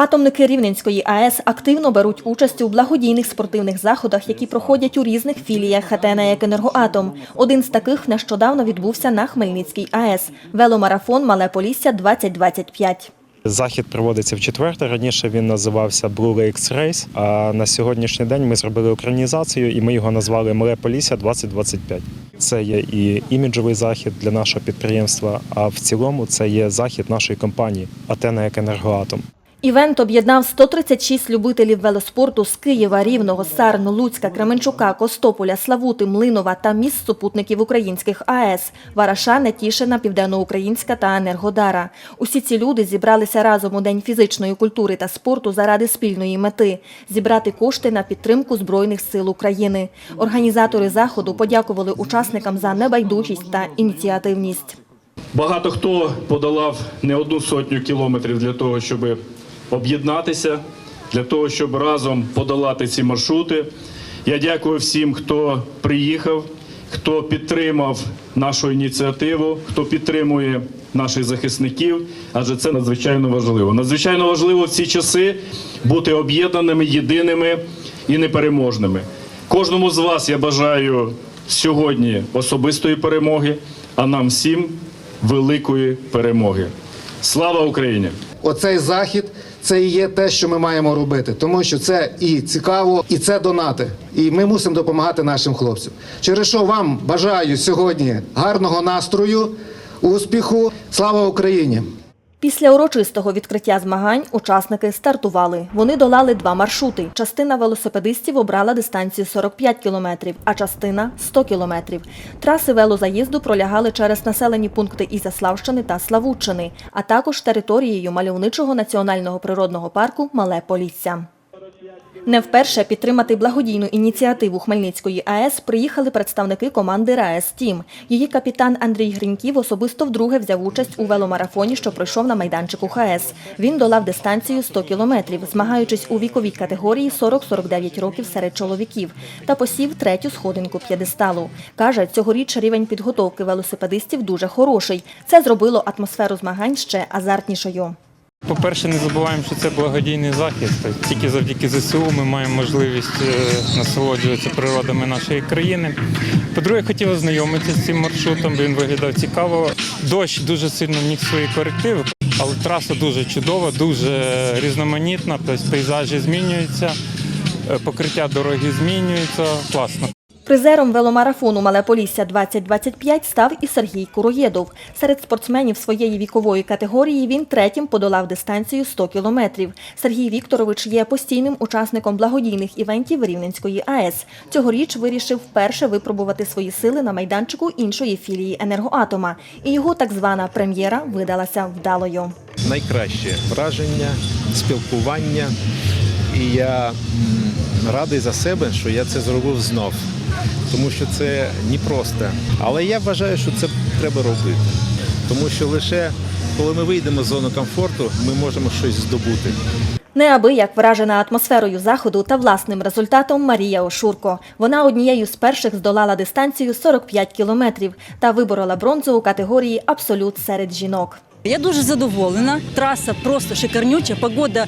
Атомники Рівненської АЕС активно беруть участь у благодійних спортивних заходах, які проходять у різних філіях ХТ «НАЕК Енергоатом. Один з таких нещодавно відбувся на Хмельницькій АЕС. Веломарафон Мале Полісся 2025. Захід проводиться в четверте. Раніше він називався Blue Lakes Race, А на сьогоднішній день ми зробили українізацію і ми його назвали Мале Полісся 2025. Це є і іміджовий захід для нашого підприємства. А в цілому це є захід нашої компанії Атена як енергоатом. Івент об'єднав 136 любителів велоспорту з Києва, Рівного, Сарну, Луцька, Кременчука, Костополя, Славути, Млинова та міст супутників українських АЕС – Вараша, Нетішина, Південноукраїнська та Енергодара. Усі ці люди зібралися разом у День фізичної культури та спорту заради спільної мети – зібрати кошти на підтримку Збройних сил України. Організатори заходу подякували учасникам за небайдужість та ініціативність. Багато хто подолав не одну сотню кілометрів для того, щоб об'єднатися, для того, щоб разом подолати ці маршрути. Я дякую всім, хто приїхав, хто підтримав нашу ініціативу, хто підтримує наших захисників, адже це надзвичайно важливо. Надзвичайно важливо в ці часи бути об'єднаними, єдиними і непереможними. Кожному з вас я бажаю сьогодні особистої перемоги, а нам всім великої перемоги. Слава Україні! Оцей захід це і є те, що ми маємо робити, тому що це і цікаво, і це донати. І ми мусимо допомагати нашим хлопцям. Через що вам бажаю сьогодні гарного настрою, успіху. Слава Україні! Після урочистого відкриття змагань учасники стартували. Вони долали два маршрути. Частина велосипедистів обрала дистанцію 45 кілометрів, а частина 100 кілометрів. Траси велозаїзду пролягали через населені пункти Ізяславщини та Славутчини, а також територією мальовничого національного природного парку Мале Полісся. Не вперше підтримати благодійну ініціативу Хмельницької АЕС приїхали представники команди РаЕС Тім. Її капітан Андрій Гриньків особисто вдруге взяв участь у веломарафоні, що пройшов на майданчику ХАЕС. Він долав дистанцію 100 кілометрів, змагаючись у віковій категорії 40-49 років серед чоловіків, та посів третю сходинку п'єдесталу. Каже, цьогоріч рівень підготовки велосипедистів дуже хороший. Це зробило атмосферу змагань ще азартнішою. По-перше, не забуваємо, що це благодійний захід. Тобто Тільки завдяки ЗСУ ми маємо можливість е, насолоджуватися природами нашої країни. По-друге, хотів ознайомитися з цим маршрутом, він виглядав цікаво. Дощ дуже сильно вніг свої корективи, але траса дуже чудова, дуже різноманітна, тобто пейзажі змінюються, е, покриття дороги змінюється. Класно. Призером веломарафону Мале Полісся 2025 став і Сергій Куроєдов. Серед спортсменів своєї вікової категорії він третім подолав дистанцію 100 кілометрів. Сергій Вікторович є постійним учасником благодійних івентів Рівненської АЕС. Цьогоріч вирішив вперше випробувати свої сили на майданчику іншої філії енергоатома. І його так звана прем'єра видалася вдалою. найкраще враження, спілкування. І я радий за себе, що я це зробив знов. Тому що це непросто. Але я вважаю, що це треба робити. Тому що лише коли ми вийдемо з зони комфорту, ми можемо щось здобути. Неабияк вражена атмосферою заходу та власним результатом Марія Ошурко. Вона однією з перших здолала дистанцію 45 кілометрів та виборола бронзу у категорії Абсолют серед жінок. Я дуже задоволена. Траса просто шикарнюча, погода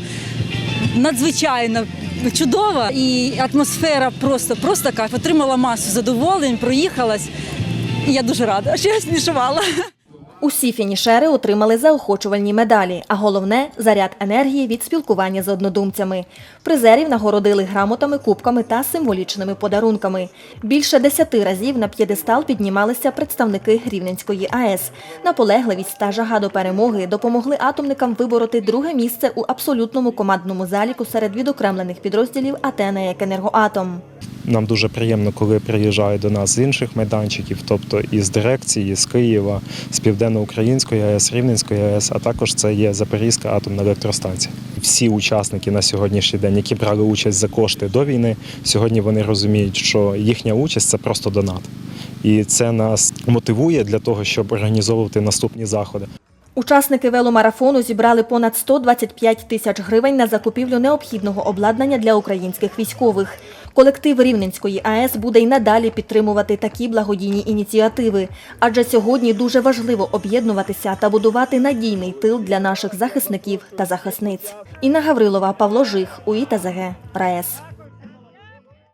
надзвичайно чудова і атмосфера просто, просто кайф. Отримала масу задоволень, проїхалась. І я дуже рада, що я смішувала. Усі фінішери отримали заохочувальні медалі, а головне заряд енергії від спілкування з однодумцями. Призерів нагородили грамотами, кубками та символічними подарунками. Більше десяти разів на п'єдестал піднімалися представники Рівненської АЕС. Наполегливість та жага до перемоги допомогли атомникам вибороти друге місце у абсолютному командному заліку серед відокремлених підрозділів АТЕНА як енергоатом. Нам дуже приємно, коли приїжджають до нас з інших майданчиків, тобто із дирекції, з Києва, з Південноукраїнської АЕС, Рівненської АЕС, а також це є Запорізька атомна електростанція. Всі учасники на сьогоднішній день, які брали участь за кошти до війни, сьогодні вони розуміють, що їхня участь це просто донат. І це нас мотивує для того, щоб організовувати наступні заходи. Учасники веломарафону зібрали понад 125 тисяч гривень на закупівлю необхідного обладнання для українських військових. Колектив Рівненської АЕС буде й надалі підтримувати такі благодійні ініціативи, адже сьогодні дуже важливо об'єднуватися та будувати надійний тил для наших захисників та захисниць. Інна Гаврилова, Павло Жих, УІТАЗГ, РаЕС.